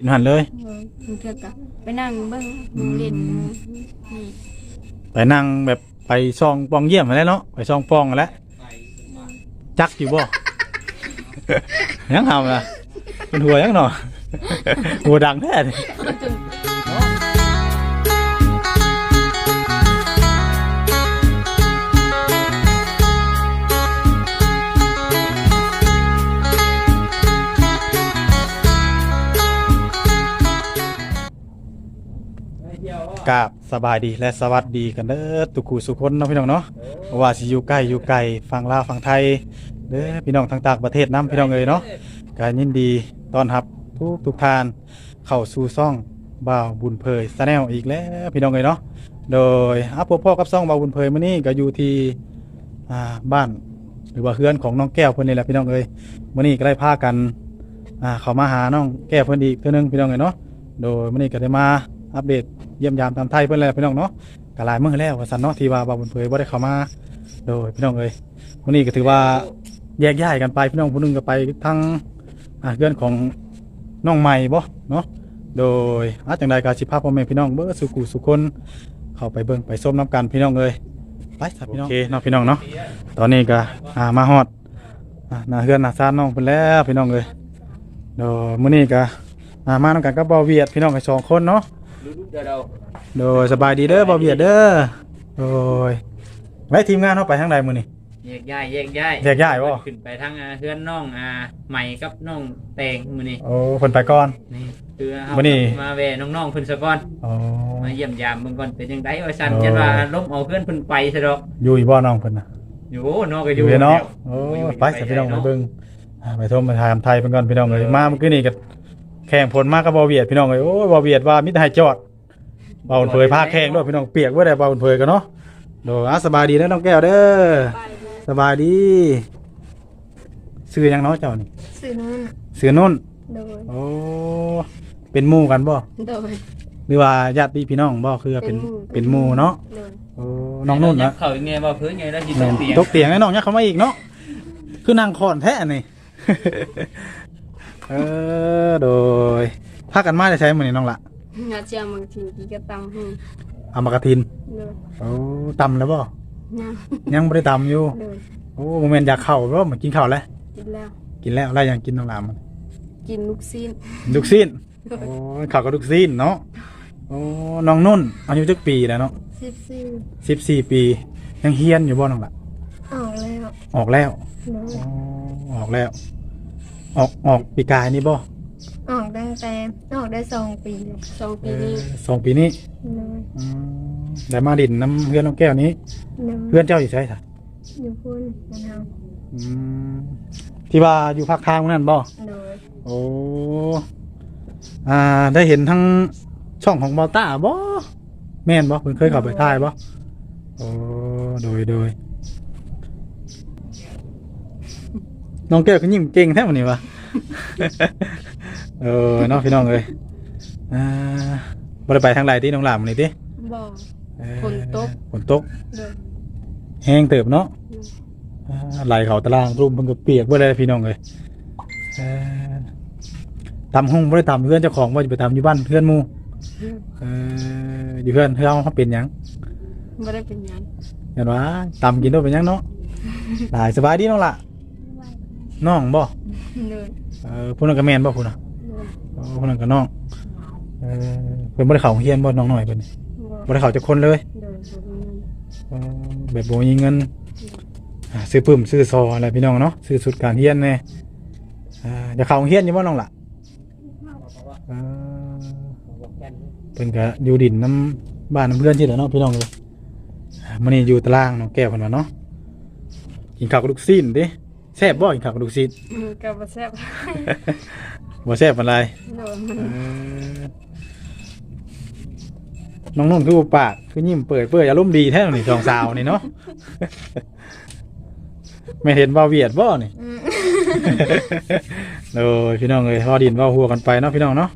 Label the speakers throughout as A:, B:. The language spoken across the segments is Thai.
A: กินหันเลย
B: เออมึงเถื่อกับไปนั่งเบิ่งมึงเล่นมึงนี่
A: ไปนั่งแบบไปซองปองเยี่ยมมาแล้วเนาะไปซองปองมาแล้วจักอยู่บ่ ยังทำนะเป็นหัวยังหนอ หัวดังแท้นี่
B: จน
A: กราบสบายดีและสวัสดีกันเด้อทุกคู่สุกคนเนาะพี่น้องเนาะบ่ว่าสิอยู่ใกล้อยู่ไกลฟังลาวฟังไทยเด้อพี่น้องทางต่างประเทศนํพี่น้องเอ้ยเนาะก็ยินดีต้อนรับทุกทุกท่านเข้าสู่ซ่องบ่าวบุญเพยแนลอีกแล้วพี่น้องเอ้ยเนาะโดยอัปพ่อกับซ่องบ่าวบุญเพยมื้อนี้ก็อยู่ที่อ่าบ้านหรือว่าเฮือนของน้องแก้วเพิ่นนี่แหละพี่น้องเอ้ยมื้อนี้ก็ได้พากันอ่าเข้ามาหาน้องแก้วเพิ่นอีกเทื่อนึงพี่น้องเอ้ยเนาะโดยมื้อนี้ก็ได้มา อัปเดตเยี่ยมยามตามไทยเพิ่นแหละพี่น้องเนาะก็หลายมื้อแล้วว่าซั่นเนาะที่ว่าบ่าวบุญเพยบ่ได้เข้ามาโดยพี่น้องเอ้ยมื้อนี้ก็ถือว่าแยกย้ายกันไปพี่น้องผู้หนึงก็ไปทางอ่าเฮือนของน้องใหม่บ่เนาะโดยอาจังใดก็สิพาพ่อแม่พี่น้องเบิ่สุขุสุคนเข้าไปเบิ่งไปส้มน้ำกันพี่น้องเอ้ยไปสัพี่น้องโอเคเนาะพี่น้องเนาะตอนนี้ก็อ่ามาฮอดอ่าหน้าเฮือนหน้าซานน้องเพิ่นแล้วพี่น้องเอ้ยโดยมื้อนี้ก็อ่ามานำกันกับบ่าวเวียดพี่น้องกันสองคนเนาะ
C: ดูดู เดี๋ยวเรา
A: โดยสบายดีเด้อบ่าวเวียดเด้อโดยไว้ทีมงานเฮาไปทางใดมื้อนี้
C: แยกย้ายแยกย้าย
A: แยกย้ายบ่
C: ขึ้นไปทางอ่าเพื่อนน้องอ่าใหม่กับน้องแตงมื้อนี้
A: โอ้เพิ่นไปก่อน
C: นี่คือเฮา
A: มื้อนี้
C: มาแวะน้องๆเพิ่นซะก่อน
A: อ๋อ
C: มาเยี่ยมยามเบิ่งก่อนเป็นจังไดว่าซั่น
A: โอ้
C: จังว่าล้มเอาเพื่อนเพิ่นไปซะดอก
A: อยู่อีบ่น้องเพิ่นน่ะ
C: อยู่น้องก็
A: อ
C: อยู่ยู่
A: เนาะ
C: แล้ว
A: โอ้
C: อยู่
A: ไปสิพี่น้องไปเบิ่งอ่าไปชมไปถามไทยเพิ่นก่อนพี่น้องเอ้ยมาเมื่อกี้นี่ก็ แข่งผลมากับบ่าวเวียดพี่น้องเอ้ยโอ้ยบ่าวเวียดว่ามีแต่ให้จอดเบาเผยผ้าแข้งด้วยพี่น้องเปียกไว้ได้เบาเผยกันเนาะโดอะสบายดีนะน้องแก้วเด้อ
B: ไปเลย
A: สบายดีซื้อหยังเนาะเจ้านี่
B: ซื้อนู่น
A: ซื้อนุ่น
B: โดย
A: โอ้เป็นหมู่กันบ่
B: โดย
A: หรือว่าญาติพี่น้องบ่คือว่าเป็น
B: เป็
A: เป็น
B: น
A: ห
B: หมู่
A: มู่เนาะ
B: โดย
A: โอ้น้องนุ่นนะ
C: เขาอีกไงบ่เพิ่นไงแล้วสิต
A: แม่
C: ก
A: น
C: เตียง
A: ตกเตียงให้น้องยักเข้ามาอีกเนาะคือนั่งคอนแท้นี่ เออโดยพากันมาจะใช้มื้อนี้น้องละ
B: งาเจียมบางทีกี่กระตังหู
A: เอามากระทิน
B: โดย
A: โอ้ตำแล้วบ่
B: ยัง
A: ยังบ่ได้ตำอยู่
B: โดย
A: โอ้โมเมนต์อยากเข้าบ่มากินข้าวแล้ว
B: กินแล้ว
A: กินแล้วอะไรยังกินน้องลามมัน
B: กินลูกซีน
A: ลูกซีนโอ้ยข้าวกับลูกซีนเนาะโอ้น้องนุ่นอายุจักปีแล้วเนาะ
B: สิบซีน
A: สิบสี่ปี ยังเฮียนอยู่บ่น้องละ
B: ออกแล้ว
A: ออกแล้ว
B: โดย
A: อ๋อออกแล้ว ออกออกปีกายนี่บ่
B: ออกตั้งแต่ออกได้สองปีแล้วสองปีนี้
A: เออสองปีนี้
B: โดย
A: อืมได้มาดินน้ำเพื่อนน้องแก้วนี้
B: โดย
A: เพื่อนเจ้าอยู่ใช่ไหม
B: อยู่พุ่นมะนาว
A: อืมที่ว่าอยู่ภาคทางนั่นบ่
B: โดย
A: โอ้อ่า ได้เห็นทั้งช่องของบอต้าบ่แม่นบ่เพิ่นเคยเข้าไปถ่ายบ่โอ้โดยโดย น้องแก้วก็ยิ้มเก่งแท้มื้อนี้วะ เออเนาะพี่น้องเอ้ยอ่าบ่ได้ไปทางใดที่น้องหลามมื้อนี้ติ
B: บอก
A: เอ้ย
B: ฝนตก
A: ฝนตก
B: โดย
A: แห้งเติบเนาะอ่าไหลเขาตารางรูปมันก็เปียกเบ่เลยพี่น้องเอ้ยเอ่อตำห้องบ่ได้ตำเพื่อนเจ้าของว่าจะไปตำอยู่บ้านเพื่อนหมู่เอออยู่เพื่อนเพื่อนเขาเป็นหยัง
B: ไม่ได้เป็นหยัง
A: เห็นว่าตำกินด้วยเป็นหยังเนาะ หลายสบายดีน้องละ น้องบ่
B: โดย
A: เออพูดนั่นก็แม่นบ่พูดน่ะ
B: โดย
A: เออพูดนั่นก็น้องเออเพิ่นบ่ได้เข้าโรงเรียนบ่น้องน้อยเพิ่นนี่
B: บอก
A: บ่ได้เข้าจักคนเลย
B: โดยบ่มีเงิน
A: เออแบบบ่มีเงินอ่าซื้อปึ้มซื้อซออะไรพี่น้องเนาะซื้อสุดการเรียนแน่อ่าจะเข้าโรงเรียนอยู่บ่น้องล่ะเออเพิ่นก็อยู่ดินน้ำบ้านน้ำเพื่อนที่แหละเนาะพี่น้องเอ้ยอ่ามื้อนี้อยู่ตารางน้องแก้วเพิ่นว่าเนาะกินข้าวกับลูกซีนเด้ แซ่บบ่กินข้าวกับลูกซีน
B: อืมกับบ่แซ่บ
A: บ่แซ่บปานใด
B: โดยมัน
A: เออน้องนุ่นคือบ่ปากคือยิ้มเปิดเปื้อยอารมณ์ดีแท้นี่สองสาวนี่เนาะ ไม่เห็นบ่าวเวียดบ่นี่
B: อืม
A: โดยพี่น้องเอ้ยพอดินเว้าหัวกันไปเนาะพี่น้องเนาะ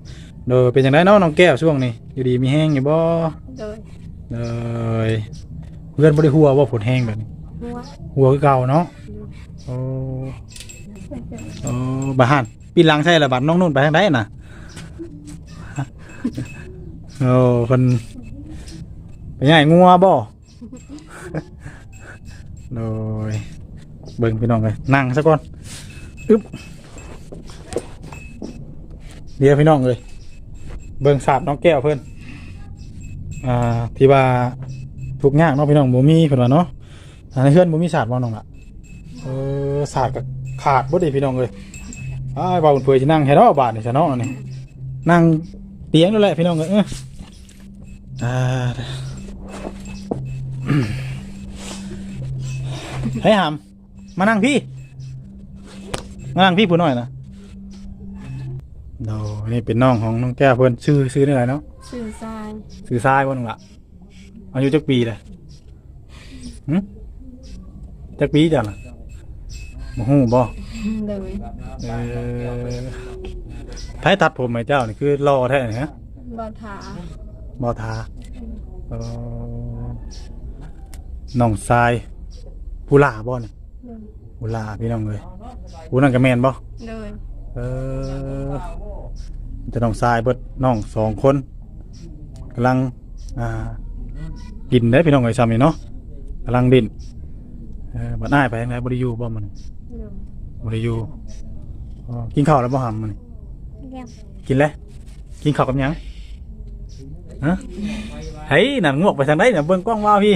A: โดยเป็นจังไดเนาะน้องแก้วช่วงนี้อยู่ดีมีแห้งอยู่บ่
B: โดย
A: โดยเพื่อนบ่ได้หัวบ่ผลแห้งแบบนี้
B: หัว
A: หัวคือเก่าเนาะ โอ้โอ้บาหันปีหลังใช่ละบัดน้องนุ่นไปทางใดน่ะโอ้คนไปใหญ่งัวบ่โดยเบิ่งพี่น้องเลยนั่งซะก่อนอึ๊บเดี๋ยวพี่น้องเลยเบิ่งสาบน้องแก้วเพิ่อนอ่าที่ว่าทุกข์ยากเนาะพี่น้องบ่มีเพิ่นว่าเนาะอันในเฮือนบ่มีสาดบ่น้องล่ะ เออสาดก็ขาดบ่ได้พี่น้องเลยอ้ายบ่าวเพิ่นสินั่งให้เนาะบาดนี่ซะเนาะนี่นั่งเตียงนั่นแหละพี่น้องเอ้ยเอออ่าเฮ้ยหามมานั่งพี่ มานั่งพี่ผู้น้อยนะโดนี่เป็นน้องของน้องแก้วเพื่อนชื่อชื่อนี่อะไรเนาะ
B: สื่อทราย
A: ชื่อทรายว่าน้องละอายุจักปีเลยหึจักปีจ้ะล่ะ บ่ฮู้บ่
B: เลย
A: เออไผตัดผมให้เจ้านี่คือรอแท้นี่ฮะ
B: บอถา
A: บ่ทาเออน้องทรายผู้ล่าบ่นี่
B: เลย
A: ผู้ล่าพี่น้องเอ้ยผู้นั่นก็แม่นบ่
B: เลย
A: เออจะน้องทรายเบิดน้องสองคนกำลังอ่ากินได้พี่น้องไอ้ซ้ำนี่เนาะกำลังดินเออบัดอ้ายไปยังไงบริยูบ่มัน
B: เลย
A: บริยูอ๋อกินข้าวแล้วบ่หำมัน
B: เรียก
A: กินแล้วกินข้าวกับหยังฮะเฮ้ยนั่นงวกไปทางไหนเนี่ยเบิ่งกล้องว่าวพี่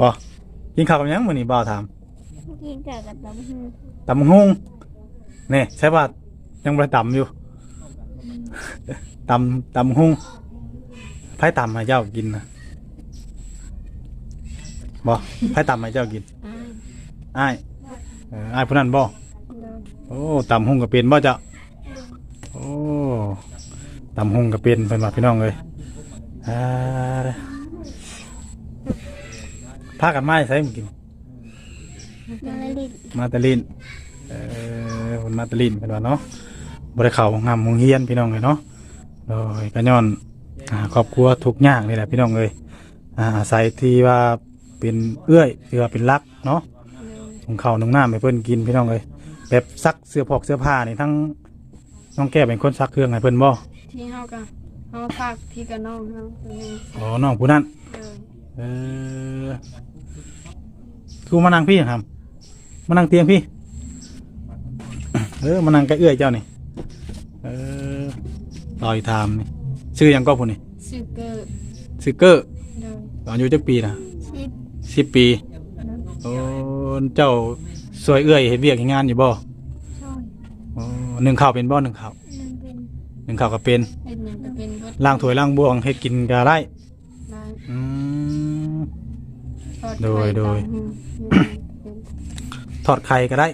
A: บ่กินข้าวกับหยังมื้อนี้บ่าวถาม
B: กินกับกับตำหู
A: ตำบักฮงนี่ใช่ป่ะยังบ่ได้ตำอยู่ ตำตำบักฮงไผตำให้เจ้ากินนะบ่ไผตำให้เจ้ากิน
B: อ้าย
A: อ้ายเอออ้ายผู้นั้นบ่
B: เลย
A: โอ้ตำฮงก็เป็นบ่เจ้าโอ้ตำฮงก็เป็นเป็นว่าพี่น้องเลยอ่าเด้อพากันมาใส่มากิน
B: มาลิด
A: มาแตลินเออคนมาแตลินเป็นว่าเนาะบริเขางามมงเฮียนพี่น้องเลยเนาะโดยก็ย้อนอ่าครอบครัวทุกข์ยากนี่แหละพี่น้องเลยอ่าอาศัยที่ว่าเป็นเอื้อยที่ว่าเป็นรักเนาะ
B: เลย
A: ของเขาวน้องน้ำให้เพิ่นกินพี่น้องเลยแบบซักเสื้อผอกเสื้อผ้านี่ทั้งน้องแก้วเป็นคนซักเครื่องให้เพิ่นบ่
B: ที่เฮากับเฮาฝากที่กับน้องเฮาตัวนี้
A: อ๋อน้องผู้นั้น
B: เลย
A: เออคือมานั่งพี่ครับมานั่งเตียงพี่ เออมานั่งใกล้เอื้อยเจ้านี่เออต่อยถามนี่ชื่อหยังก็ผู้นี่
B: ชื่อเกิด
A: ชื่อเกอร์
B: เลย
A: อายุจักปีนะ
B: ชิด
A: สิบปี
B: เลย
A: โอ้ เจ้าสวยเอื้อยเห็นเวียกเฮ็ดงานอยู่บ่
B: ช่อย
A: โอ้หนึ่งข้าวเป็นบ่หนึ่งข้าว
B: นั่นเป็น
A: หนึ่งข้าวก็เป็น
B: เป็นหยังก็เป็นเบิด
A: ล้างถ้วยล้างบวงเฮ็ดกินก็ได้
B: ได้
A: อืม
B: ทอด
A: โดย
B: ไข่
A: โดย
B: ตำหูเป็น
A: ทอดไข่ก็ได้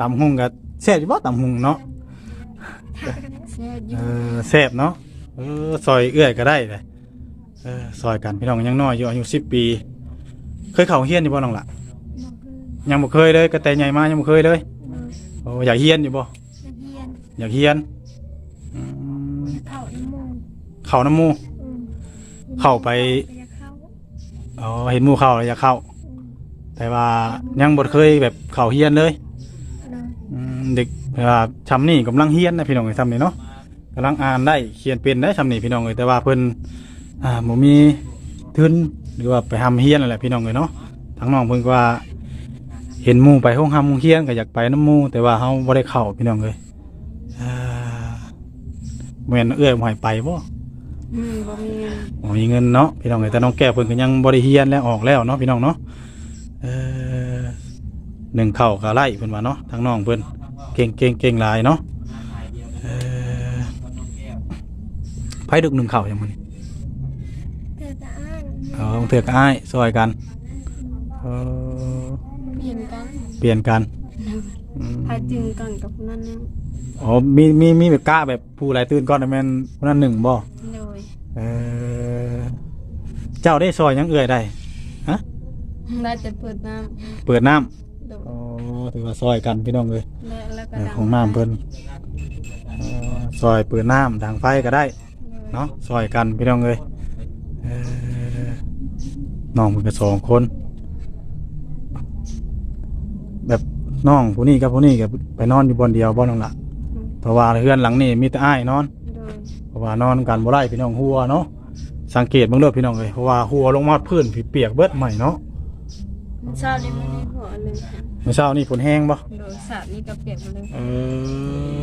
A: ตำหุงก็แซ่บอยู่บ่ตำหุงเนาะ
B: แซ่บอ
A: เอยู่อแซ่บเนาะเออซอยเอื้อยก็ได้เลยเออซอยกันพี่น้องยังน้อยอยู่อายุสิบปี เคยเข้าเฮียนอยู่บ่น้องล่ะ ยังบ่เคยเลยกระแต่ใหญ่มายังบ่เคยเลยโอ้อยากเฮียนอยู่บ่
B: นักเรียน
A: อยากเฮียนอืม
B: เข้าน้ำมูก
A: เข้าน้ำหมู
B: อืม
A: เข้าไป
B: จะเข้า
A: อ๋อเห็นหมู่เข้าแล้วอยากเข้า แต่ว่ายังบ่เคยแบบเข้าเฮียนเลย
B: เลย
A: อืมเด็กเวลาชำนี่กำลังเฮียนนะพี่น้องไอ้ซ้ำนี่เนาะกำลังอ่านได้เขียนเป็นได้ชำนี่พี่น้องเลยแต่ว่าเพิ่นอ่าบ่มีทุนหรือว่าไปทำเฮียนนั่นแหละพี่น้องเลยเนาะทั้งน้องเพิ่นก็ว่า เห็นหมู่ไปห้องทำห้องเฮียนก็อยากไปน้ำหมู่แต่ว่าเฮาบ่ได้เข้าพี่น้องเลยอ่าแม่นเอื้อยบ่ให้ไปบ่
B: อืมบ่มีเงิน
A: บ่มีเงินเนาะพี่น้องเลยแต่น้องแก้วเพิ่นก็ยังบ่ได้เฮียนแล้วออกแล้วเนาะพี่น้องเนาะเออหนึ่งเข้าก็ไล่เพิ่นว่าเนาะทั้งน้องเพิ่นเก่งเก่งเก่งหลายเนาะเอ่อไผดึกหนึ่งเข่าอย่างมัน
B: เธอจะอ่าน
A: เออเถือกอ้ายซอยกันเออ
B: เปลี่ยนกัน
A: เปลี่ยนกัน
B: เลย
A: อืม
B: พาจึงกันกับคนนั้นนะ
A: อ๋อมีมีมีแบบกล้าแบบผู้ไรตื่นก่อนนะแม่นคนนั้นหนึ่งบ่
B: เลย
A: เออเจ้าได้ซอยหยังเอื่อยได้
B: ได้แต่เปิดน้
A: เปิดน้ำ
B: โดำด
A: อ๋อถือว่าซอยกันพี่น้องเลย
B: และแล้วก็
A: เออ
B: ดัง
A: ของน้ำเพิ่นเออซอยเปิดน้ำดังไฟก็ได้
B: เลย
A: เนาะซอยกันพี่น้องเลยเออน้องมันก็สองคน แบบ น้องผู้นี้กับผู้นี้กับไปนอนอยู่บนเดียวบ่น้องละ
B: อืม
A: เพราะว่าเฮือนหลังนี้มีแต่อ้ายนอน
B: โดย
A: เพราะว่านอนกันบ่ได้พี่น้องหัวเนาะสังเกตเบิ่งเด้อพี่น้องเอ้ยเพราะว่าหัวลงมาพื้นพี่เปียกเบิดใหม่เนาะ
B: มันเช้านี่มันในหัวเลยค่ะ
A: เมื่อเช้านี่ฝนแห้งบ่
B: โดยสาดนี่ก็เปียกหมดเลย
A: เอ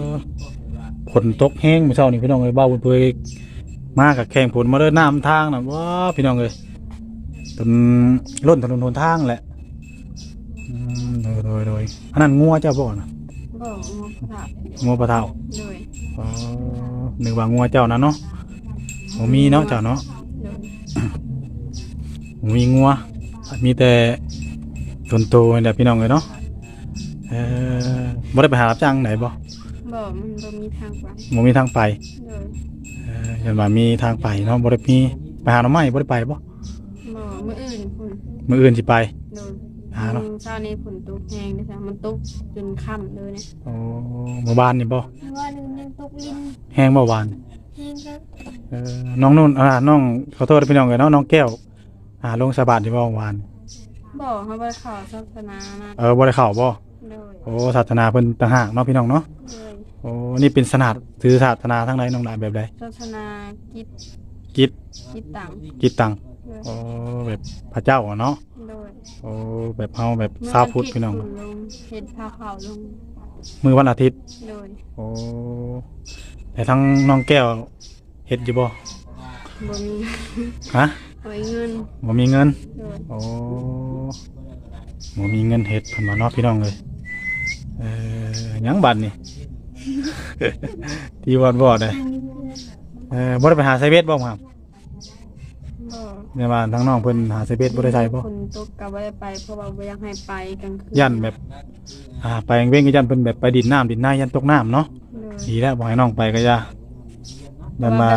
A: อฝนตกแห้งเมื่อเช้านี่พี่น้องเอ้ยเบ้าเพิ่นมากับแข่งฝนมาเด้อน้ำทางน่ะว้าพี่น้องเอ้ยจนล้นถนนหนทางแหละอืม โดยโดยโดยอันนั้นงัวเจ้าบ่น่ะ
B: บอกงบขาด
A: งัวปลาเท่า
B: โดย
A: อ๋อนึกว่างัวเจ้านะเนาะบ่มีเนาะเจ้าเนาะ
B: โดย
A: บ่มีงัว มีแต่ตนโตนี่แหละพี่น้องเลยเนาะเออบ่ได้ไปหารับจ้างไหนบ่
B: บอกมันบ่มีทางไป
A: บ่มีทางไป
B: โดย
A: เออเห็นว่ามีทางไปเนาะบ่ได้มีไปหาหน่อไม้บ่ได้ไปบ่
B: บอกมื้ออื่นพุ่น
A: มื้ออื่นสิไป
B: โดย
A: หา เนาะ
B: เช้านี้ฝนตกแห้งนะคะมันตกจนค่ำเลยเนี่ย
A: โอ้หมู่บ้านนี่บ่
B: ว่านึงยังตกลิน
A: แห้งบ่หวาน
B: แห้งครับ
A: เออน้องนุ่นอ่าน้องขอโทษพี่น้องเอ้ยเนาะน้องแก้ว อ่าลงสะบาดที่บ่หวาน
B: บอกเขาว่าข่าวศาสนานะ
A: เออบ่ได้เข้าบ่
B: โดย
A: โอ้ศาสนาเพิ่นต่างหากเนาะพี่น้องเนาะ
B: โดย
A: โอ้นี่เป็นศาสนาถือศาสนาทางใดน้องหลายแบบใด
B: ศาสนากิจ
A: กิจ
B: กิจต่าง
A: กิจตัง
B: โดย
A: โอ้แบบพระเจ้าอะเนาะ
B: โดย
A: โอ้แบบเฮาแบบชาวพุทธพี่น้อง
B: เมื่วัที่คุณลงเห็ดผ้าขาวลง
A: มือวันอาทิตย์
B: โดย
A: โอ้แต่ทั้งน้องแก้วเฮ็ดอยู่บ่
B: บ่มี
A: ฮะ
B: ไว้เงิน
A: บ่มีเงิน
B: โดย
A: โอ้บ่มีเงินเฮ็ดเพิ่นว่าเนาะพี่น้องเอ้ยเอ่อหยังบัดนี่ ที่วอดวอดเลยเออบ่ได้ไปหาไซเบสบ่ครับ
B: บ่
A: ในบ้านทั้งน้องเพิ่นหาไซเบสบ่ได้ใช้บ่
B: คนตกก็บ่ได้ไป เพราะว่าบ่อยากให้ไปกลางคืน
A: ยันแบบอ่าไปเว้งก็ยันเพิ่นแบบไปดินน้ำดินนายันตกน้ำเนาะ
B: โดย
A: ดีแล้วบ่ให้น้องไปก็อย่าดันมา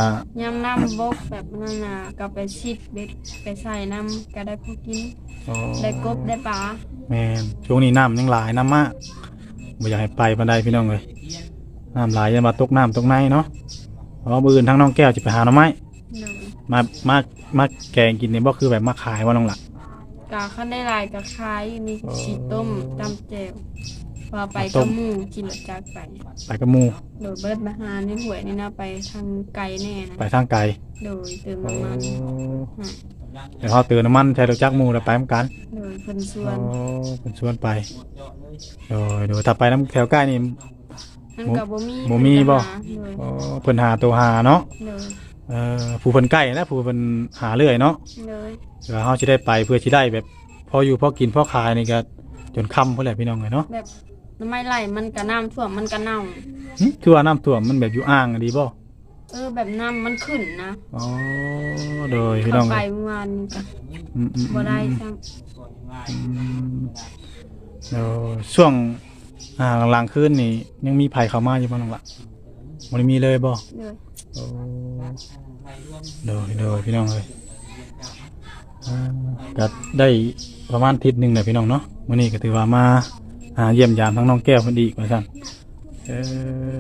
B: ยำน้ำบกแบบนั้นน่ะก็ไปชิดเบ็ดไปใส่น้ำก็ได้พอกิน
A: อ๋อ
B: ได้กบได้ปลา
A: แม่นช่วงนี้น้ำยังหลายน้ำมากบ่อยากให้ไปปานใดพี่น้องเลยน้ำหลายอย่ามาตกน้ำตกในเนาะเพราะว่ามื้ออื่นทั้งน้องแก้วจะไปหาหน่อไม้
B: โดย
A: มามามาแกงกินนี่บ่คือแบบมาขายว่าน้องหลัก
B: กะขั้นได้หลายกะคายมี
A: อ๋อ
B: ชีต้มตำแจ่วพอไป
A: ต้
B: ก็
A: ม
B: หมูกินรถจักรไป
A: ไปกับหมู่
B: โดยเบิดมาหาในหวยนี่นะไปทางไกลแน่นะ
A: ไปทางไกล
B: โดยเติมน้ำมันฮะ
A: เดี๋ยวเขาเติมน้ำมันใช้รถจักรหมู่แล้วไปเหมือนกัน
B: โดยเพิ่นชว
A: โอ้
B: น
A: เป็นชวนไปโดยโดยถ้าไปน้ำแถวใกล้นี่
B: นั่นก็บ่มี
A: บ่มีบ่
B: เพิ่นก็หาโดย
A: อ๋อเพิ่นหาตัวหาเนาะ
B: โดย
A: เอ่อผู้เพิ่นใกล้นะผู้เพิ่นหาเรื่อยเนาะ
B: โดย
A: เดี๋ยวเขาจะได้ไปเพื่อที่ได้แบบพออยู่พอกินพอขายนี่ก็จนค่ำเพื่อแหละพี่น้องเลยเนาะ
B: แบบน้ำไม้ไหลมันก็น้ำท่วมมันก็เน่า
A: หึคือว่าน้ำท่วมมันแบบอยู่อ่างอะดีบ่
B: เออแบบน้ำมันขึ้นนะ
A: อ๋อโดยพี่น้อง
B: เข้าไป
A: เอ้ย
B: เมื่อวานนี้ก็
A: อืมอืม
B: บ่ได้ซ้
A: อืมเดี๋ยวช่วงอ่าหลังๆคืนนี่ยังมีภัยเข้ามาอยู่บ่น้องละบ่ได้มีเลยบ่ำ
B: โดย
A: โอ้โดยโดยพี่น้องเลยอ่าก็ได้ประมาณอาทิศหนึ่งแหละพี่น้องเนาะมื้อนี้ก็ถือว่ามาหาเยี่ยมยามทั้งน้องแก้วเพิ่นอีกว่าซั่นเออ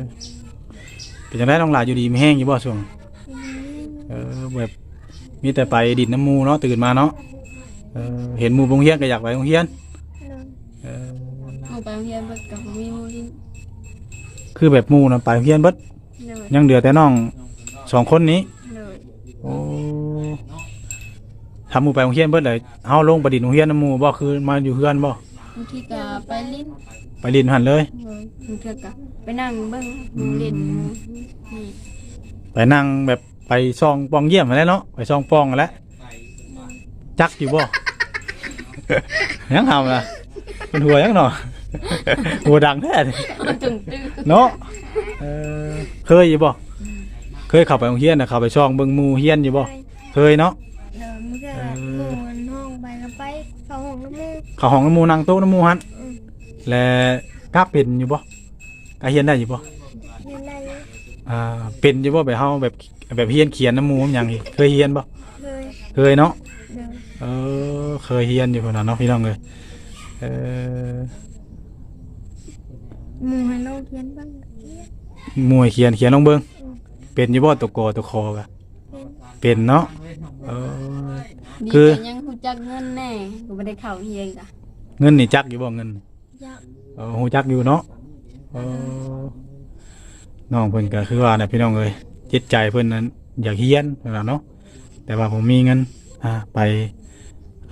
A: เป็นจังไดน้องหลาอยู่ดีมีแห้งอยู่บ่ช่วงเออแบบมีแต่ไปดิดน้ำหมูเนาะตื่นมาเนาะเออเห็นหมู่โรงเรียนก็อยากไปโรงเรียนเออ
B: เอาไปโรงเรียนเบิดกับบ่มีหมูลิน
A: คือแบบหมู่น่ะไปโรงเรียนเบิด
B: โดย
A: ยังเหลือแต่น้อง สองคนนี้
B: โดย
A: โอ้ทำหมู่ไปโรงเรียนเบิดเลยเฮาลงประดิษฐ์โรงเรียนน้ำหมู่บ่คือมาอยู่เฮือนบ่
B: บางทีก็ไปลิ้น
A: ไปเรียนหันเลย
B: โดยบางทีก็ไปนั่งเบิ่งหมูเล่นหมู่นี่
A: ไปนั่งแบบไปซองปองเยี่ยมมาแล้วเนาะไปซองปองมาแล้วจักอยู่บ่ ยังทำล่ะเป็นหัวยังหนอ หัวดังแท้ดิ
B: เอาจนตื้อ
A: เนาะเออเคยอยู่บ่ เคยเข้าไปโรงเรียนนะเข้าไปช่องเบิ่งหมู่เฮียนอยู่บ่เคยเนาะ
D: เดินมันก็หมูมันห้องไปแล้วไปเข้าห้องน้ำมูก
A: เข้าห้องน้ำหมู่นั่งโต๊ะน้ำหมู่หัน
D: อืม
A: และกล้าเป็นอยู่บ่กล้าเฮียนได้อยู่บ่
D: เรียนได้เลย
A: อ่าเป็นอยู่บ่แบบเฮาแบบแบบเฮียนเขียนน้ำหมูอหย่างนี้เคยเฮียนบ่
D: เลย
A: เคยเนาะ
D: เดิน
A: เออเคยเฮียนอยู่พุ่นน่ะเนาะพี่น้องเอ้ยเออ
D: หมูให้เราเขียนบ้างเขียน
A: มวยเขียนเขียนลงเบิ่ง เป็นอยู่บ่ตัวกอตัวคอกะ
D: เป็น
A: เป็นเนาะเออ
B: ดี
A: คือ
B: แต่ยังฮู้จักเงินแน่ก็บ่ได้เข้าเฮียนกะ
A: เงินนี่จักอยู่บ่เงิน
D: ยาก
A: เออฮู้จักอยู่เนาะเออน้องเพิ่นก็คือว่าเนี่ยพี่น้องเอ้ยจิตใจเพิ่นนั้นอยากเฮียนนั่นล่ะเนาะแต่ว่าผมมีเงินอ่าไป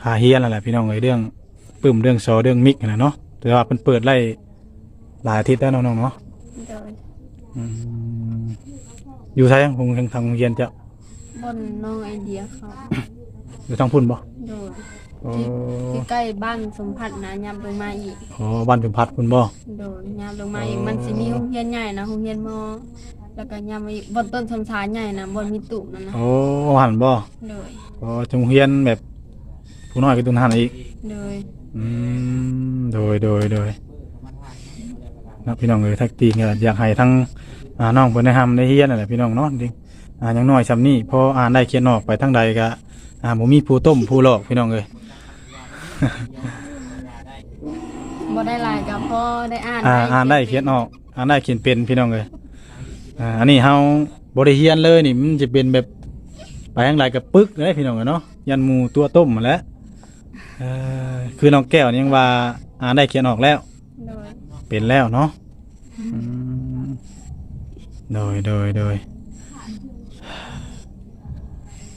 A: ค่าเฮียนนั่นแหละพี่น้องเอ้ยเรื่องปึ้มเรื่องซอเรื่องมิกนั่นแหละเนาะแต่ว่าเพิ่นเปิดไล่หลายอาทิตย์แล้วน้องๆเนาะ
B: โดย
A: อืมอยู่ไสยังคงทางทางโรงเรียนจะ
B: บนน้องไอเดียเขา
A: อยู่ทางพุ่นบ่
B: โดย
A: โอ้
B: ที่ใกล้บ้านสมผัสนะยามลงมาอีก
A: โอ้บ้านจุมพัดพุ่นบ่
B: โดยยามลงมาอีกมันสิมีโรงเรียนใหญ่นะโรงเรียนมอแล้วก็ยามมาอีกบนต้นสมสารใหญ่นะบนมีตุ่มนั่นนะ
A: โอ้หันบ่
B: โดย
A: โอ้จงเฮียนแบบผู้น้อยก็ตุนหันอีก
B: โดย
A: อืมโดยโดยโดย นะพี่น้องเอ้ยทักทีก็อยากให้ทั้งอ่าน้องเพิ่นได้ทำได้เฮียนนั่นแหละพี่น้องเนาะจริงอ่าอย่างน้อยซำนี้พออ่านได้เขียนออกไปทางใดก็อ่าบ่มีผู้ต้มผู้หลอกพี่น้องเอ้ย
B: บ่ได้หลายกับพ่อได้อ่าน
A: อ่าอ่านได้เขียนออกอ่านได้เขียนเป็นพี่น้องเอ้ยอ่าอันนี้เฮาบ่ได้เฮียนเลยนี่มันจะเป็นแบบไปทางใดก็ปึกเลยพี่น้องเอ้ยเนาะยันหมูตัวต้มมาแหล้วเอ่อคือน้องแก้วนี่ยังว่าอ่านได้เขียนออกแล้ว
B: โดย
A: เป็นแล้วเนาะอืมโดยโดยโดย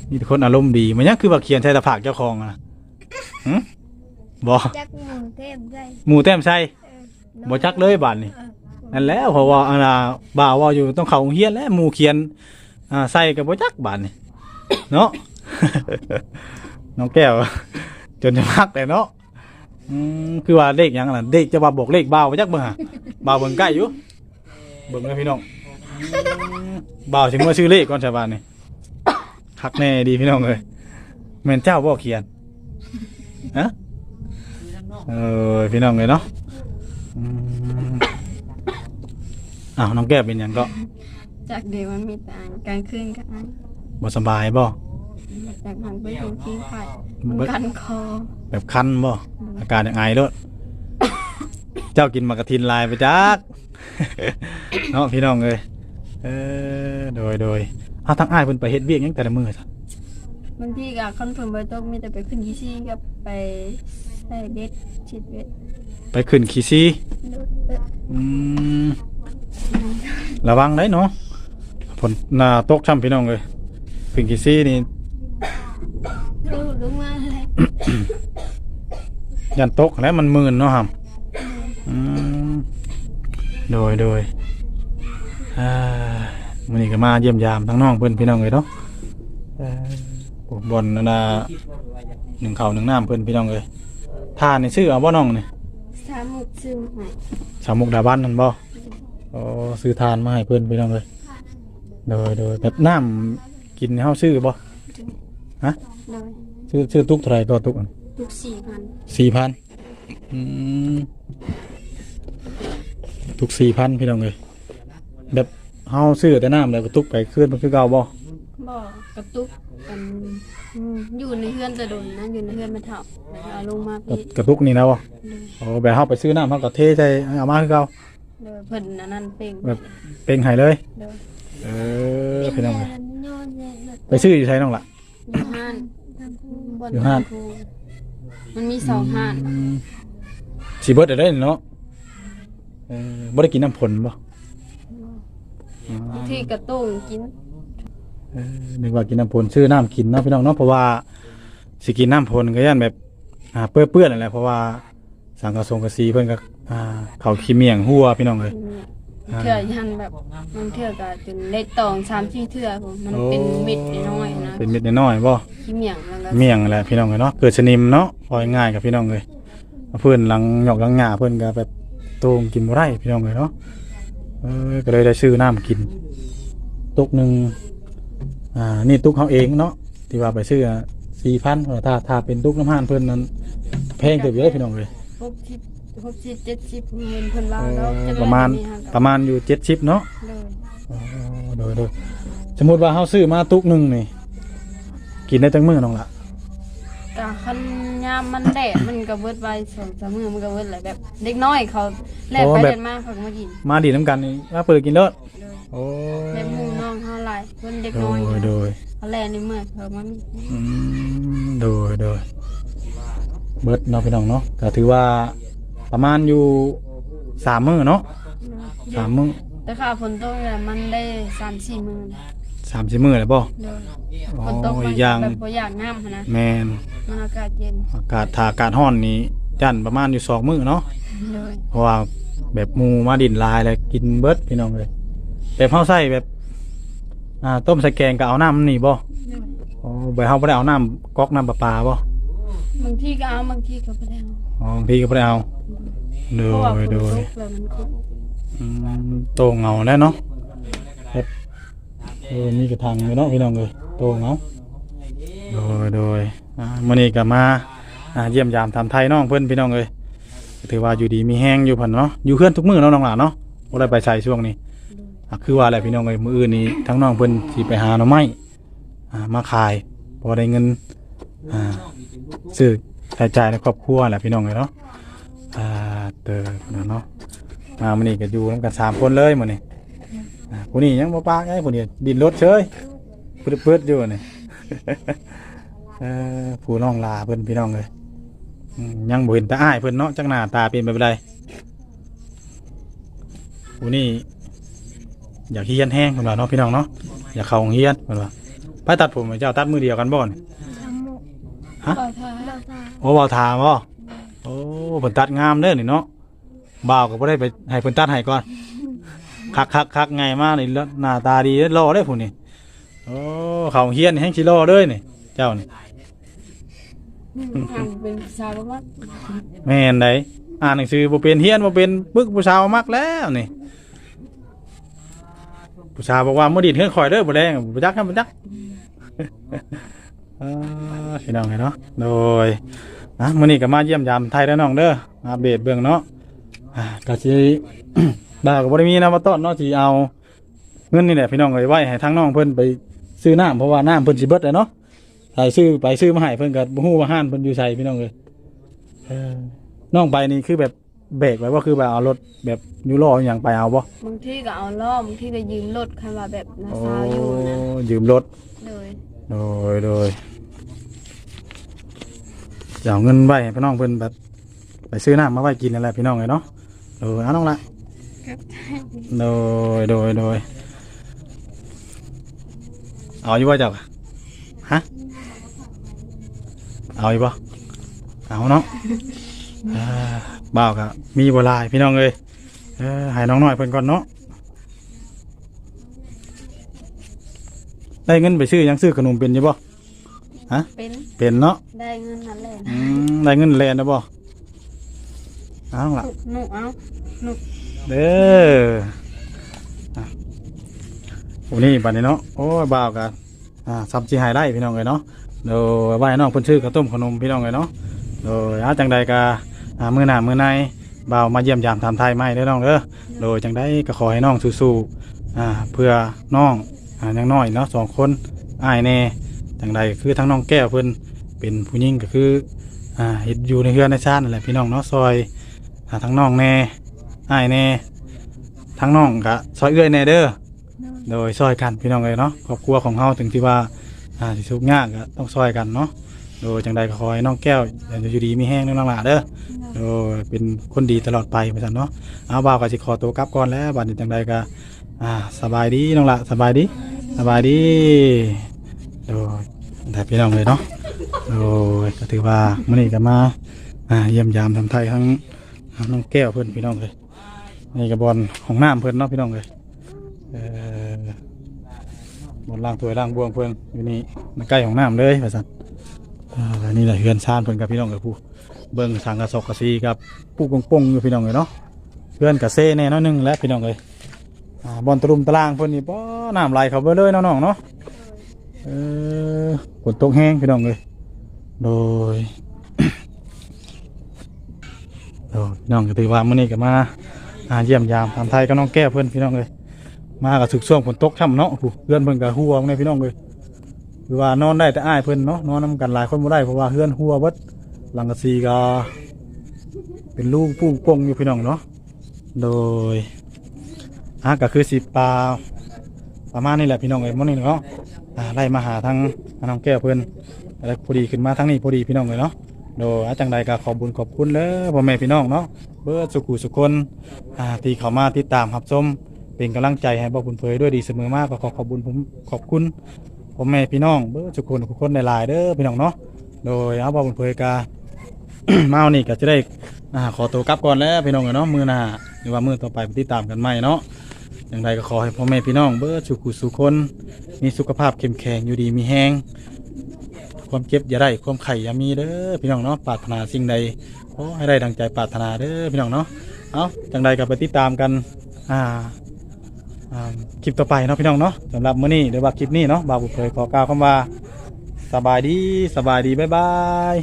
A: นี่คนอารมณ์ดีมันยังคือว่าเขียนใส่ตะผากเจ้าของอะหึบอ
D: จักหมูเต็มได้
A: หมูแต้มใส่
D: เออ
A: บ่จักเลยบาดนี่นั่นแหล้วเพราะว่าอันน่ะบ่าวว่าอยู่ต้องเข้าโรงเรียนแล้วหมูเขียนอ่าใส่กับบ่จักบาดนี่เนาะน้องแก้วจนจะมักแต่เนาะ อืมคือว่าเลขหยังน่ะเลขจะว่าบอกเลขบ่าวบ่จักเบิ่งหะบ่าวเบิ่งใกล้อยู่เบิ่งเลยพี่น้องบ่าวถึงมาชื่อเลขก่อนชาวบ้านนี่คักแน่ดีพี่น้องเลยแม่นเจ้าบ่เขียนฮะเออพี่น้องเลยเนาะอืมอ้าวน้องแก้วเป็นหยังก็
B: จากเดี๋ยวมันมีแต่อ่านกลางคืนก็อ่าน
A: บ่สบายบ่
B: จากหันไปถึงที่ผัดมันกันคอ
A: แบบคันบ่อาการอย่างไงด้วยเจ้ากินมากระทินลายไปจักเนาะพี่น้องเลยเออโดยโดยเอาทั้งอ้ายเพิ่นไปเฮ็ดเวียกหยังแต่ละมื้อซะ
B: บางทีก็คอนเฟิร์มเบอร์ตกมีแต่ไปขึ้นยี่ซี่กับไปใส่เบ็ดชิดเบ็ด
A: ไปขึ้นขี้ซี
B: โดยเออ
A: อืมระวังได้เนาะฝนหน้าตกช่ำพี่น้องเลยขึ้นขี้ซีนี่
D: รู้รู้มาอะไร
A: ยันตกแล้วมันมื่นเนาะครับอืมโดยโดยอ่ามื้อนี้ก็มาเยี่ยมยามทั้งน้องเพิ่นพี่น้องเลยเนาะเอ่อพวกบอลนั่นน่ะหนึ่งข้าวหนึ่งน้ำเพิ่นพี่น้องเลยทานนี่ซื้อเอาบ่น้องนี่
B: สามหมุกซึ่งใหาย
A: สามมุกดาบ้านนั่นบ่อ๋อซื้อทานมาให้เพิ่นพี่น้องเลยโดยโดยแบบน้ำกินเฮาซื้อบ่
B: โดย
A: ซื้อซื้อตุกเท่าไหร่ต่อตุก
B: ทุกสี่พัน
A: สี่พันทุกสี่พันพี่น้องเลยแบบเฮาซื้อแต่น้ำแล้วก็ตุกไปขึ้นมันคือเก่าบ่
B: บ่กระตุกกันอืมอยู่ในเฮือนจะโดนนะอยู่ในเฮือนไม่เท่าแล้วก็เอาลงมา
A: กับ
B: พี่
A: กระตุกนี่นะบ่
B: โดย
A: โอ้แบบเฮาไปซื้อน้ำเฮาก็เทใส่เอามาคือเก่า
B: โดยเพิ่นอันนั้นเป่ง
A: แบบเป่งให้เลย
B: โดย
A: เออพี่น้องเลย
D: นอนเนี่ย
A: ไปซื้ออยู่ไสน้องล่ะ
B: อยู่ห้านบน
A: อยู่ห้าน
B: ครูมันมีสองห้าน
A: อืมสิเบิดได้เนาะเออบ่ได้กินน้ำผลบ่อืม
B: บางทีกระตุ้งกิน
A: เออนึกว่ากินน้ำพลชื่อน้ำกินเนาะพี่น้องเนาะเพราะว่าสิกินน้ำพลก็ย่านแบบอ่าเปื้อนเปื้อนอะไรเพราะว่าสังกะสงกะสีเพิ่นก็อ่าเขาขี้เมียงหัวพี่น้องเลยอ่า
B: เถื่อยันแบบมันเถื่อก็จนเล็กตองสามที่เถื่อผมมันเป็นเม็ดน้อยๆนะ
A: เป็นเม็ดน้อยๆบ่
B: ขี้เหมียงแล้วก็
A: เมียงแหละพี่น้องเลยเนาะเกิดสนิมเนาะพอยง่ายกับพี่น้องเลยเพื่อนหลังหยอกหลังหงาเพื่อนก็แบบโตงกินบ่ได้พี่น้องเลยเนาะเออก็เลยได้ซื้อน้ำกิน ตุกหนึ่งอ่านี่ตุกเขาเองเนาะที่ว่าไปซื้อสี่พันถ้าถ้าเป็นตุกน้ำห้านเพื่อนนั้นแพงเกือบเยอะพี่น้องเลย
B: หกสิบ หกสิบเจ็ดสิบเงินเพิ่นว่าแล้วจะ
A: ประมาณประมาณอยู่เจ็ดชิปเนาะ
B: เลย
A: อ๋อโดยโดยสมมติว่าเขาซื้อมาตุกหนึ่งนี่ กินได้จังมื้อน้องละ
B: กะคันยามมันแดดมันก็เบิดไว้สองสามมื้อมันก็เบิดแหละแบบ เด็กน้อยเขาแลกไปเดินมาเขาก็มากิน
A: มาดีน้ำกันนี่มาเปิดกินเด้อ
B: เลย
A: โอ้
B: แบบหมู่น้องเฮาหลายเพิ่นเด็ก
A: โด
B: น้อย
A: ยโดย
B: เขาแลในเมื่อเขามามี
A: อืมโดยโดยเบิดเนาะพี่น้องเนาะก็ถือว่า ประมาณอยู่สามมื้อเนาะสามมื้อ
B: แต่ค่าฝนตกเนี่ยมันได้สามสี่มื้อนะ
A: สามสิบมื้อเลยบ่
B: โดย
A: อ๋อ
B: ฝนตก
A: อีกอย่าง
B: แบบบ่อยากน้ำหั้นนะ
A: แมน
B: มันอากาศเย็น
A: อากาศถ้าอากาศร้อนนี่จันประมาณอยู่สองมื้อเนาะ
B: โดย
A: เพราะว่าแบบหมูมาดินลายแล้วกินเบิดพี่น้องเลยแบบเฮาใส่แบบ อ่า ต้มใส่แกงก็เอาน้ำมันนี่บ่
B: โดย
A: อ๋อแบบเฮาบ่ได้เอาน้ำก๊อกน้ำประปาบ่
B: บางทีก็เอาบางทีก็บ่ได้เอา
A: อ๋อบางทีก็บ่ได้เอาโด
B: เพราะว่าฝ
A: ย
B: น
A: โด
B: ต
A: ย
B: กแล้วมันขุ่น
A: อืมโตเงาแล้วเนาะแบบเออมีกระถางอยู่เนาะพี่น้องเลยโตเงาโดยโดยอ่ามื้อนี้ก็มาอ่าเยี่ยมยามทำไทยน้องเพิ่นพี่น้องเลยถือว่าอยู่ดีมีแห้งอยู่เพิ่นเนาะอยู่เพื่อนทุกมื้อเนาะน้องหลานเนาะบ่ได้ไปใส่ช่วงนี้อะคือว่าแหละพี่น้องเลยมื้ออื่นนี้ทั้งน้องเพิ่นสิไปหาหน่อไม้อ่ามาขายพอได้เงินอ่าซื้อ ใจ่ายในครอบครัวแหละพี่น้องเลยเนาะอ่าเตอเนาะมามื้อนี้ก็อยู่นำกันสามคนเลยมื้อนี้อ่าผู้นี้ยังบ่ปากไอ้ผู้นี้ดินรถเฉยเปืดๆอยู่นี่ผู้น้องลาเพิ่อนพี่น้องเลยยังบ่เห็นตาอ้ายเพิ่อนเนาะจักหน้าตาเป็นแบบใดผู้นี้อยากเฮียนแห้งเพิ่นว่าเนาะพี่น้องเนาะอยากเข้าโรงเรียนเพิ่นว่าไปตัดผมให้เจ้าตัดมือเดียวกันบ่นี่
D: ทำหมก
A: ฮะ
B: บ่ทา
D: เราทา
A: โอ้เว้าถามบ่โอ้เพิ่นตัดงามเด้อนี่เนาะบ่าวก็บ่ได้ไปให้เพิ่นตัดให้ก่อนคักคักคักไงมากนี่แล้วหน้าตาดีเด้อรอได้ผู้นี่โอ้เขาเฮียนแห้งชิรอเลยนี่ เจ้านี่
B: ทางเป็นสาวมาก
A: แม่นไดอ่านหนังสือบ่เป็นเฮียนบ่เป็นปึกผู้สาวมักแล้วนี่ ผู้สาวบอกว่ามื้อดินเฮือนข่อยเด้อบ่แรงบ่จักกันบ่จัก เออพี่น้องเนาะโดยนะมื้อนี้ก็มาเยี่ยมยามไทยแล้วน้องเด้อมาอัปเดตเบิ่งเนาะอ่าก็สิดาวก็บ่ได้มีนะมาต้อนเนาะที่เอาเงินนี่แหละพี่น้องเลยไว้ให้ทั้งน้องเพิ่นไปซื้อน้ำเพราะว่าน้ำเพิ่นสิเบิดเลยเนาะใส่ซื้อไปซื้อมาให้เพิ่นก็บ่ฮู้ว่าห้านเพิ่นอยู่ใส่พี่น้องเลยเออน้องไปนี่คือแบบเบรกไว้ว่าคือแบบเอารถแบบยูโรอหย่างไปเอาบ่
B: บางทีก็เอาล้อบางทีก็ยืมรถคันว่าแบบนา
A: โอ้
B: สาวอยู่นะ
A: ยืมรถ
B: โดย
A: โดยโดยจะเอาเงินไว้ให้พี่น้องเพิ่นแบบไปซื้อน้ำมาไว้กินนั่นแหละพี่น้องเลยเนาะโดยเอาน้องละ
D: ครับ
A: โดยโดยโดยเอาอยู่บ่เจ้าฮะเอาอยู่บ่เอาเนาะอ่าบ่าวกะมีบ่หลายพี่น้องเลยเออให้น้องน้อยเพิ่นก่อนเนาะ ได้เงินไปซื้อหยังซื้อขนมเป็นอยู่บ่
B: เป็น
A: เป็นเนาะ
B: ได้เงินนั่นแหละ
A: อืมได้เงินแลนนะบ่เอาล่ะ
B: หนูเอา
A: เด้ออะโอ้นี่บัดนี้เนาะโอ้ยบ่าวกันอ่าซับจีไฮไลท์พี่น้องเลยเนาะโดยว่าให้น้องเพิ่นชื่อข้าวต้มขนมพี่น้องเลยเนาะโดยอาจังใดกะอ่ามื้อหน้ามื้อในบ่าวมาเยี่ยมยามถามไทยใหม่เด้อน้องเด้อโดยจังใดก็ขอให้น้องสู้ๆอ่าเพื่อน้อง อ่ายังน้อยเนาะสองคนอายแน่จังใดก็คือทั้งน้องแก้วเพิ่นเป็นผู้หญิงก็คืออ่าเฮ็ดอยู่ในเฮือนในชาตินั่นแหละพี่น้องเนาะซอยอ่าทั้งน้องแน่อายแน่ทั้งน้องก็ซอยเอื้อยแน่เด้อโดยซอยกันพี่น้องเลยเนาะครอบครัวของเฮาถึงที่ว่าอ่าสิทุกข์ยากก็ต้องซอยกันเนาะโดยจังใดก็ขอให้น้องแก้วอยู่ดีมีแห้งน้องหลาเด้อโดยเป็นคนดีตลอดไปไปซั่นเนาะเอาบ่าวก็สิขอตัวกลับก่อนแล้วบัดนี้จังใดก็ อ่าสบายดีน้องละสบายดีสบายดีโดยแต่พี่น้องเลยเนาะโดยก็ถือว่ามื้อนี้ก็มาอ่าเยี่ยมยามทำไทยทั้งน้องแก้วเพิ่อนพี่น้องเลยนี่ก็บอลของน้ำเพิ่อนเนาะพี่น้องเลยเอ่อบนล่างถวยล่างบวงเพิ่งอยู่นี่มันใกล้ของน้ำเลยว่าซั่นอ่าแล้วนี่แหละเฮือนซานเพิ่อนกับพี่น้องกับผู้เบิ่งสังกระสอกกระซีกับผู้กงปงอยู่พี่น้องเลยเนาะเฮือนกะเซ่แน่น้อยหนึงและพี่น้องเลย อ่าบอลตรุมตารางเพิ่นนี่ป้อน้ำไหลเข้าไปเลยเนาะน้องเนาะเออฝนตกแห้งพี่น้องเลยโดย โดยพี่น้องก็ถือว่ามื้อนี้ก็มาอาเยี่ยมยามทำไทยกับน้องแก้วเพิ่นพี่น้องเลยมากับสึกช่วงฝนตกช่ำเนาะผู้เพื่อนเพิ่นกับหัวในพี่น้องเลยคือว่านอนได้แต่อ้ายเพิ่นเนาะนอนนํกันหลายคนบ่ได้เพราะว่าเพื่อนหัวเบิดหลังกะซีก็เป็นลูกปุ้ปงอยู่พี่น้องเนาะโดย อะก็คือสิปลาประมาณนี้แหละพี่น้องเอ้ยมื้อนี้เนาะอ่าไล่มาหาทางน้องแก้วเพิ่นแล้วพอดีขึ้นมาทางนี้พอดีพี่น้องเลยเนาะโดยอาจังใดก็ขอบบุญขอบคุณเด้อพ่อแม่พี่น้องเนาะเบิดสุขุสุคนอ่าที่เข้ามาติดตามรับชมเป็นกำลังใจให้บ่าวบุญเผยด้วยดีเสมอมากก็ขอขอบคุญผมขอบคุณพ่อแม่พี่น้องเบ้อทุกคนทุคนในหลายๆเด้อพี่น้องเนาะโดยเอาบ่าวบุญเผยกามาเอานี่ก็จะได้อ่าขอตัวกลับก่อนแล้วพี่น้องเอ้ยเนาะมือหน้าหรือว่ามือต่อไปไปติดตามกันใหม่เนาะ อย่างไรก็ขอให้พ่อแม่พี่น้องเบ้อสุขุสุขคน มีสุขภาพเข้มแข็งอยู่ดีมีแห้งความเจ็บอย่าได้ความไข่อย่ามีเด้อพี่น้องเนาะปรารถนาสิ่งใดขอให้ได้ดังใจปรารถนาเด้อพี่น้องเนาะเอาจังใดก็ไปติดตามกันอ่าอ่าคลิปต่อไปเนาะพี่น้องเนาะสำหรับมื้อนี้หรือว่าคลิปนี้เนาะบ่าวบุเผยขอกล่าวคำว่าสบายดีสบายดีบ๊ายบาย